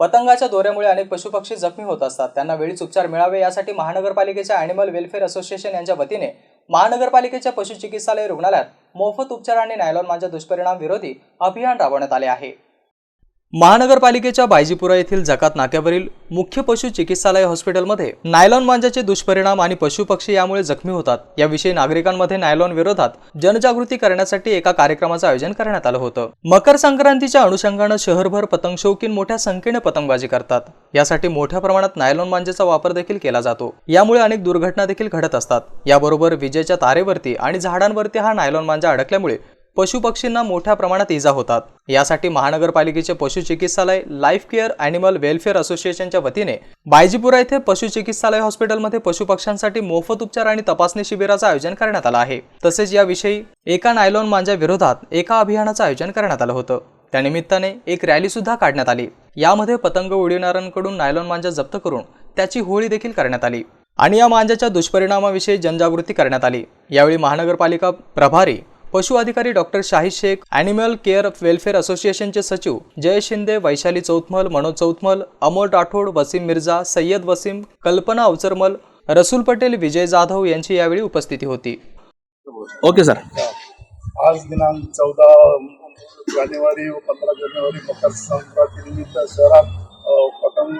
पतंगाच्या दोऱ्यामुळे अनेक पशुपक्षी जखमी होत असतात. त्यांना वेळीच उपचार मिळावे यासाठी महानगरपालिकेच्या अॅनिमल वेलफेअर असोसिएशन यांच्या वतीने महानगरपालिकेच्या पशुचिकित्सालय रुग्णालयात मोफत उपचार आणि नायलॉन माझ्या दुष्परिणाम विरोधी अभियान राबवण्यात आले आहे. महानगरपालिकेच्या बायजीपुरा येथील जकात नाक्यावरील मुख्य पशु चिकित्सालय हॉस्पिटलमध्ये नायलॉन मांजाचे दुष्परिणाम आणि पशुपक्षी यामुळे जखमी होतात. याविषयी नागरिकांमध्ये नायलॉन विरोधात जनजागृती करण्यासाठी एका कार्यक्रमाचं आयोजन करण्यात आलं होतं. मकर संक्रांतीच्या अनुषंगानं शहरभर पतंग शौकीन मोठ्या संख्येने पतंगबाजी करतात. यासाठी मोठ्या प्रमाणात नायलॉन मांजेचा वापर देखील केला जातो. यामुळे अनेक दुर्घटना देखील घडत असतात. याबरोबर विजेच्या तारेवरती आणि झाडांवरती हा नायलॉन मांजा अडकल्यामुळे पशुपक्षींना मोठ्या प्रमाणात इजा होतात. यासाठी महानगरपालिकेचे पशुचिकित्सालय लाईफ केअर अॅनिमल वेलफेअर असोसिएशनच्या वतीने बायजीपुरा येथे पशुचिकित्सालय हॉस्पिटलमध्ये पशुपक्ष्यांसाठी मोफत उपचार आणि तपासणी शिबिराचं आयोजन करण्यात आलं आहे. तसेच याविषयी एका नायलॉन मांजा विरोधात एका अभियानाचं आयोजन करण्यात आलं होतं. त्यानिमित्ताने एक रॅली सुद्धा काढण्यात आली. यामध्ये पतंग उडविणाऱ्यांकडून नायलॉन मांजा जप्त करून त्याची होळी देखील करण्यात आली. आणि या मांजाच्या दुष्परिणामाविषयी जनजागृती करण्यात आली. यावेळी महानगरपालिका प्रभारी पशु अधिकारी doctor Shahid Shaikh animal care welfare असोसिएशनचे सचिव जय शिंदे वैशाली चौथमल मनोज चौथमल अमोल राठोड वसीम मिर्झा सय्यद वसीम कल्पना अवचरमल रसूल पटेल विजय जाधव यांची यावेळी उपस्थिती होती. Okay sir. आज दिनांक चौदा जानेवारी व पंधरा जानेवारी मकर संक्रांतीनिमित्त शहरात पतंग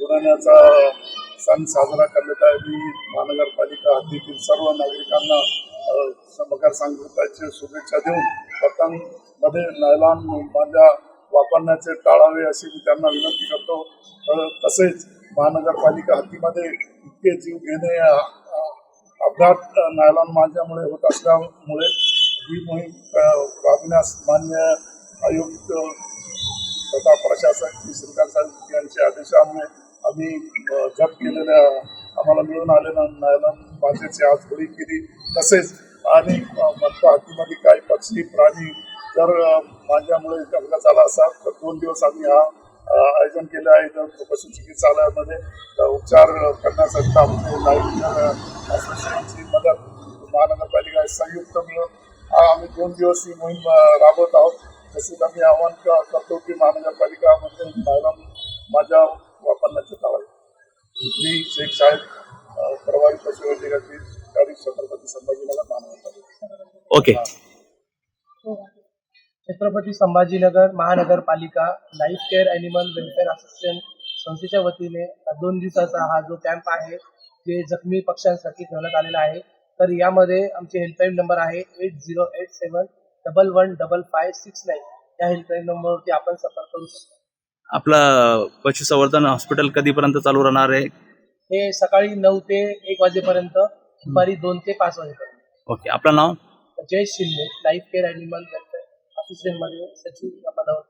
उडवण्याचा सण साजरा करण्यात आहे मी महानगरपालिका हद्दीतील सर्व नागरिकांना मकर शुभेच्छा देऊन पतंगमध्ये नायलॉन माझ्या वापरण्याचे टाळावे अशी मी त्यांना विनंती करतो. तसेच महानगरपालिका हद्दीमध्ये इतके जीव घेणे अपघात नायलॉन माझ्यामुळे होत असल्यामुळे ही मोहीम राबण्यास राबविण्यास मान्य आयुक्त तथा प्रशासक श्रीकांत साहेब यांच्या आदेशामुळे आम्ही जप केलेल्या आम्हाला मिळून आलेलं नायलॉन भाषेची आज होळी केली. तसेच आणि हातीमध्ये काही पक्षी प्राणी जर माझ्यामुळे अपघात झाला असाल तर दोन दिवस आम्ही हा आयोजन केलं आहे. तर पशु चिकित्सालयामध्ये उपचार करण्यासाठी आमचे लाईफ असोसिएशनची मदत महानगरपालिका संयुक्त मिळून आम्ही दोन दिवस ही मोहीम राबवत आहोत. तसेच आम्ही आवाहन करतो की महानगरपालिका म्हणजे माझ्या शेख साहेब छत्रपती संभाजीनगर महानगरपालिका ओके. छत्रपती संभाजीनगर महानगरपालिका life care animal welfare association संस्थेच्या वतीने दोन दिवसाचा हा जो कॅम्प आहे जे जखमी पक्ष्यांसाठी ठेवण्यात आलेला आहे तर यामध्ये आमचे हेल्पलाईन नंबर आहे eight zero eight seven double one double five six nine. या हेल्पलाईन नंबरवरती आपण संपर्क करू शकता. आपलं पशुसंवर्धन हॉस्पिटल कधीपर्यंत चालू राहणार आहे? हे सकाळी नऊ ते एक वाजेपर्यंत दुपारी दोन ते पाच वाजेपर्यंत. ओके आपलं नाव? Jay Shinde life care animal welfare असोसिएशनमध्ये सचिव या पदावर